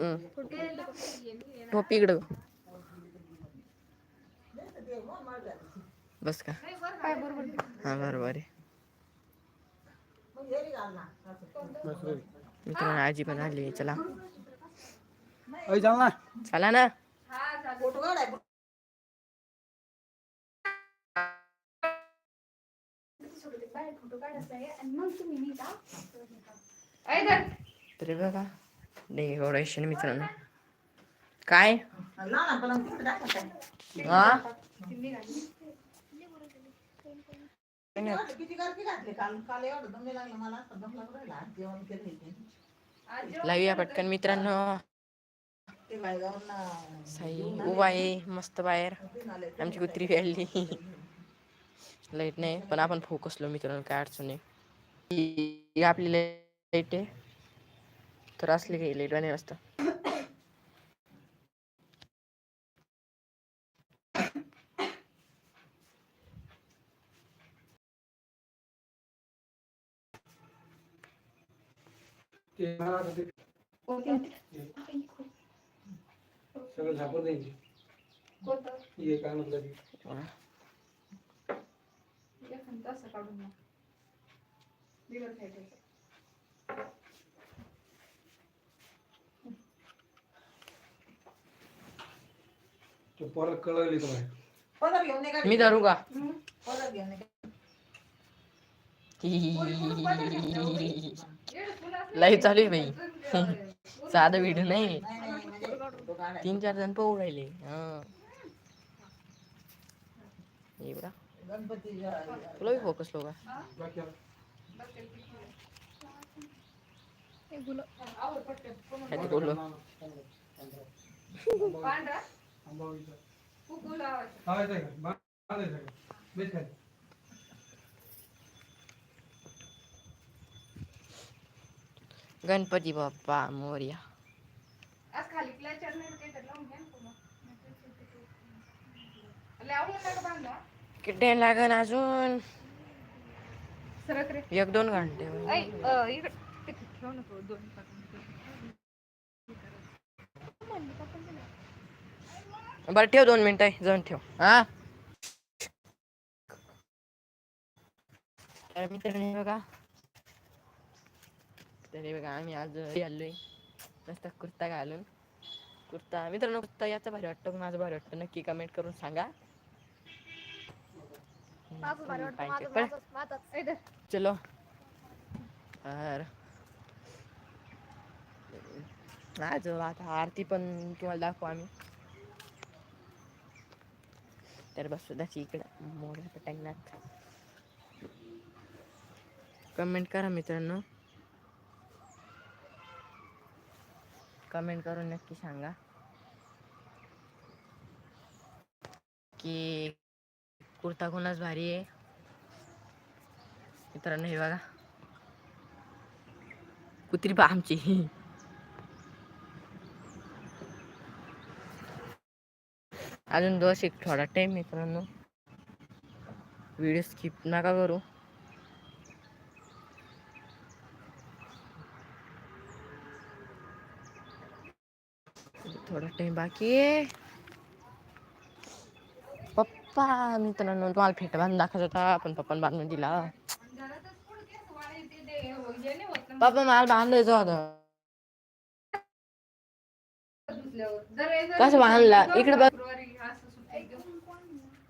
हम्म. टोपी इकडं बस का काय बरोबर हा। बरोबर आहे मित्रांनो आजी पण आली चला। अय चाल ना चला ना। फोटो काढायचा आहे आणि मग तुम्ही नाही का ऐ धर. तरी बघा डेकोरेशन मित्रांनो. काय? हा? किती लावूया पटकन मित्रांनो. साई उभा आहे मस्त बाहेर. आमची कुत्री फेडली. लाइट नाही पण आपण फोकसलो मित्रांनो काय अडचण आहे आपली लाइट आहे. तर असली काही लाइट नाही असतं सगळं झाकून द्यायची कोणतं? ये काय म्हणलं ते काढून ते परत कळवली तुम्हाला पदर घेऊन ये मी धरू का? हम्म. घेऊन ये लाईव्ह चालू आहे बाई. साधा व्हिडिओ नाही. म्हणजे. तीन चार जण पाहू राहिले. हा. गणपती तुला बी फोकस लो का? बाकी आता आवड पटकन. कोण काय ते बोललो. पांढरा? आंबावलीचा. कुकू लावायचं. येतंय का? बा- बांधायचं का? बेस खाली. गणपती बाप्पा मोर्या आज खाली क्लचर नाही काही तर लावून घ्या ना पुन्हा. लावून नका बांधा. किती लागन अजून सरक रे. एक दोन घंटे ऐ, अ, इकडं. ते ठेव ना थोडं, दोन. बरं ठेव दोन मिनिटं जाऊन ठेव. हा? तर मित्रांनो बघा. तरी बघा आम्ही आज आलोय मस्त कुर्ता घालून. कुर्ता मित्रांनो कुर्ता याचा भारी वाटतं माझं भारी वाटतं. नक्की कमेंट करून सांगा. चलो. आज आता आरती पण तुम्हाला दाखवू आम्ही. तर बस सुद्धाची इकडं. मोठ्या पटांगणात कमेंट करा मित्रांनो. कमेंट करून नक्की सांगा. की कुर्ता कोणाच भारी आहे? मित्रांनो हे बघा. कुत्री पहा आमची. अजून दोष एक थोडा टाइम मित्रांनो व्हिडिओ स्किप नका करू थोडा टाइम बाकी आहे पप्पा मित्रांनो तुम्हाला फेटा बांधून दाखवत होता पण पप्पाने बांधून दिला पप्पा मला बांधायचं होतं धुतल्यावर. कसं बांधला? इकडे बघ. फेब्रुवारी असं सुट्टी घेऊन. काय ला? हा, हा.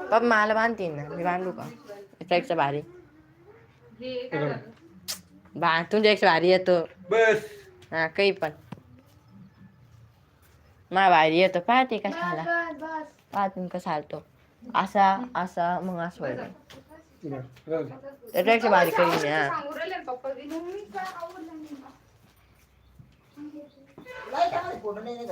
पप्पा मला बांधते ना. मी बांधू का? त्यापेक्षा भारी? बा तुमच्यापेक्षा भारी येतो. बस. हा काही पण. मा भारी येतो. पाहते कशाला. पाहते कसा आलतो असा असा मग असं व्हायला. त्याच्यापेक्षा भारी करीन मी, हा. फोटो नाही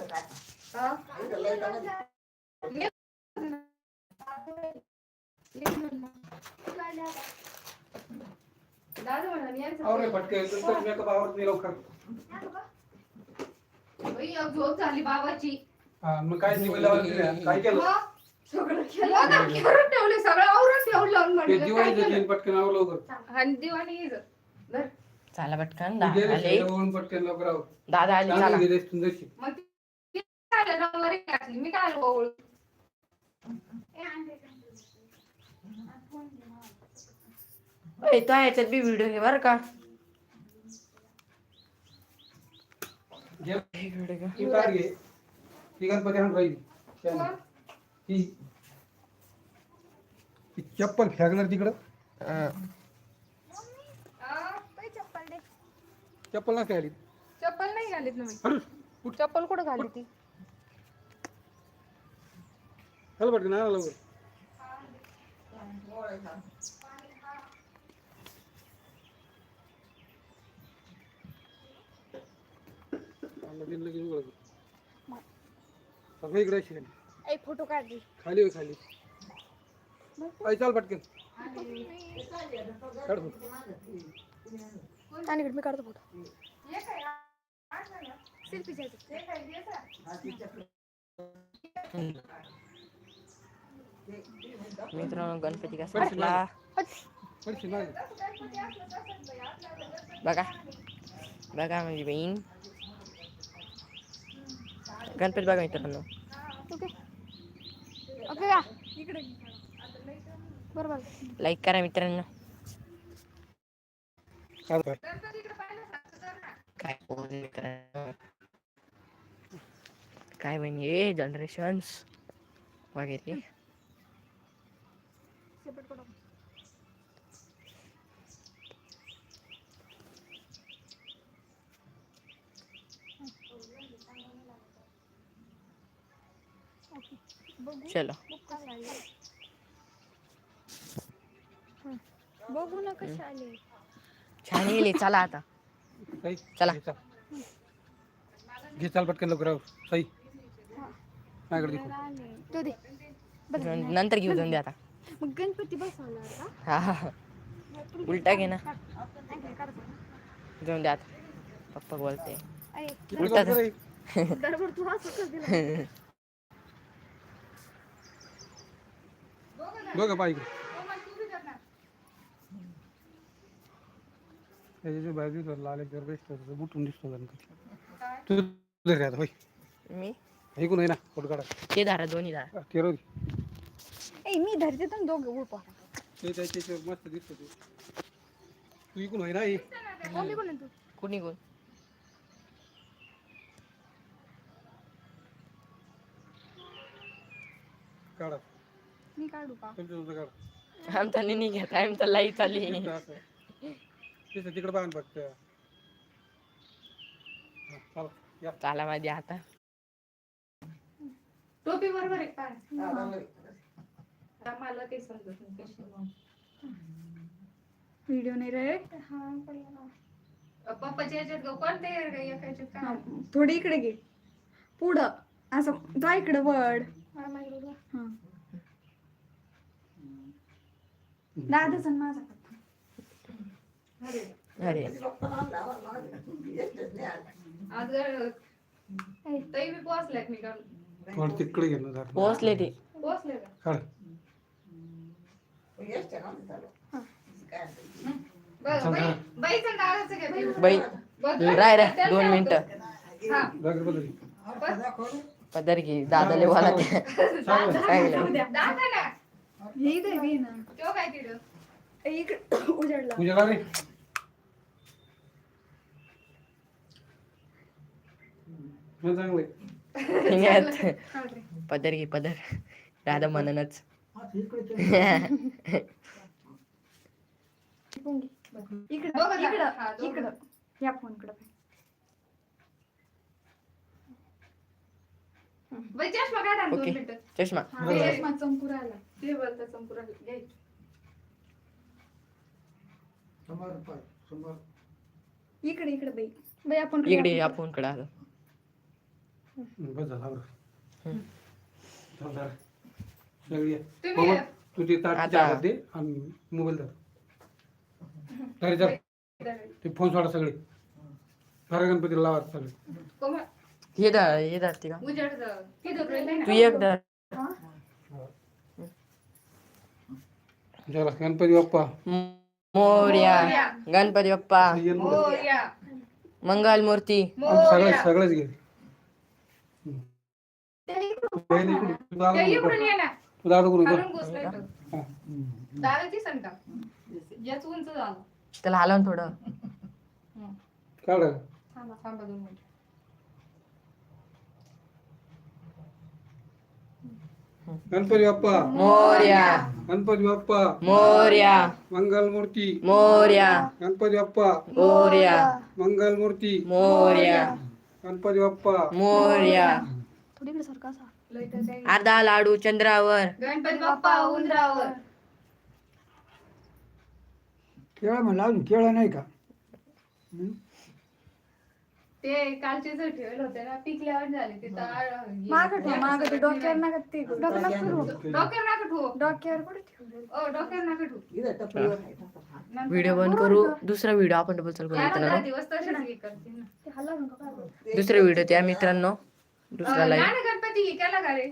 आवरे फटके मेकअप नाही लवकर. झोप झाली बाबाची. हा मग काय निघालं केलं? सगळं केलं. आता करून ठेवले सगळं आवरून ठेवलं ते म्हणलं दिवाळी पटकन आवर लवकर. आणि. चला पटकन दादा आले. पटकन लवकर. दादा आले चला. मग काय घातली. मी काय ओळ ओय, तो याच्यात बी व्हिडिओ घे बरं का. हे. ही. ही. ही. ही चप्पल फेकणार तिकडं. अं, चप्पल दे. चप्पल ना आली चप्पल नाही घालीत ना मी. अरे चप्पल कुठं घाली ती? चल पटकन आणा लवकर आणलं बिनलं की उघडं कर. सगळं इकडे अशी खाली. एक फोटो काढली खाली होय खाली. आई चाल पटकन. काढ फोटो. आणि मी काढतो फोटो. सेल्फी मित्रांनो गणपती कसा वाटला पडशील नाही. बघा बघा माझी बहीण गणपती बघा मित्रांनो ओके ओके का इकडे बरोबर लाईक करा मित्रांनो काढ बाहेर. काय pose मित्रांनो काय बहीण हे जनरेशन्स वगैरे चलो. बघू. ना कसे आले. छान येईल चला आता. चला. घे चाल. पटकन लवकर. साई. माझ्याकडे तो दे. नंतर घेऊ जाऊन दे आता. मग गणपती बसवला का? हा. उलटा घे ना. जाऊन दे आता. पप्पा बोलते. उलटा तू असं कर दिलं बघा त्याच्या तर लाल एक बेस्ट बुटून दिसतो गणपती तू आता होय. मी? ऐकून आहे ना फोटो काढा. ते धारा दोन्ही धारा. ते रोज ए मी धरते तर दोघं उलपा ते त्याच्यावर मस्त दिसतो ते. तू इकून आहे ना हे. कोण कोण तू कुणी कोण काढा. मी काढू का? तुमच्या तुझं काढा. आमचा नाही घेत आमचा लाइट आली इथं असं. तिथं तिकडं पाहा ना फक्त हा, चला या. चाला माझी आता. टोपी बरोबर आहे काय हा. मला समजत नाही व्हिडिओ नाही रे पप्पाच्या याच्यात गं कोणत्या याच्यात काय थोडी इकडे घे. पुढं. असं जा इकडे वड हा. दादाचा आणि माझा. अरे. आज तई बी पोहोचल्यात मी काल तिकडे. पोहोचले ते. पोहोचले का? काढ येसच्या का म्हणतात? काय? बघ चल, बाई राय रे त्याला दोन. मिनिटं हा पदर घे दादाले बोला ते हे काय उजाडला रे चांगलं पदर घे पदर दादा म्हणूनच इकडं इकडं इकडं या फोनकडे बाई चष्मा काढा दोन. मिनिटं चष्मा ते चष्मा चंपुराला ते बोलता चंपुराला घे समोर पाय, समोर. इकडे इकडे बाई बाई आपण इकडे फोनकडे आलो बस झाला बरं. सगळी ये. तुम्ही बाबा, तू ते ताट आता- तिच्या हातात दे आणि मोबाईल धर. अरे चल ते फोन सोडा सगळे. घरा गणपतीला लावा सगळे. कोमल, हे दा हे धरते का उजाड. हे राहिले तू. एक धर. गणपती बाप्पा. म- मोर्या. गणपती बाप्पा. मोरया. मंगल मूर्ती. सगळं मोरया सगळंच घे. तू इकडून. ये ना. दादा कर. याच उंच झालं त्याला हलवून थोडं. काढ. थांबा थांबा दोन मिनिट. गणपती बाप्पा. मोर्या. गणपती बाप्पा. मोर्या. मंगल मूर्ती मोर्या. गणपती बाप्पा. मोर्या मंगल मूर्ती मोर्या. गणपती बाप्पा. मोर्या. सारखा असा. अर्धा लाडू चंद्रावर. गणपती बाप्पा उंदरावर. केळं म्हणलं अजून केळं नाही का? हं? ते कालचे जर ठेवले होते ना पिकल्यावर झाले ते मागं ठेव मागं ते डोक्यावर नका ते डोक्यावर नका ठेवू. डोक्यावर नका ठेवू. डोक्यावर कुठे ठेवू ओ डोक्यावर नका ठेवू. इथं टपरीवर आहे टाका. नंतर व्हिडिओ बंद करू. दुसरा व्हिडिओ आपण डबल चालू या करू ना दहा मित्रांनो दिवस तसेच हे करतील ना. ते हलवू नका काय दुसरा व्हिडिओ त्या मित्रांनो. दुसरा अं, ती लहान केला का रे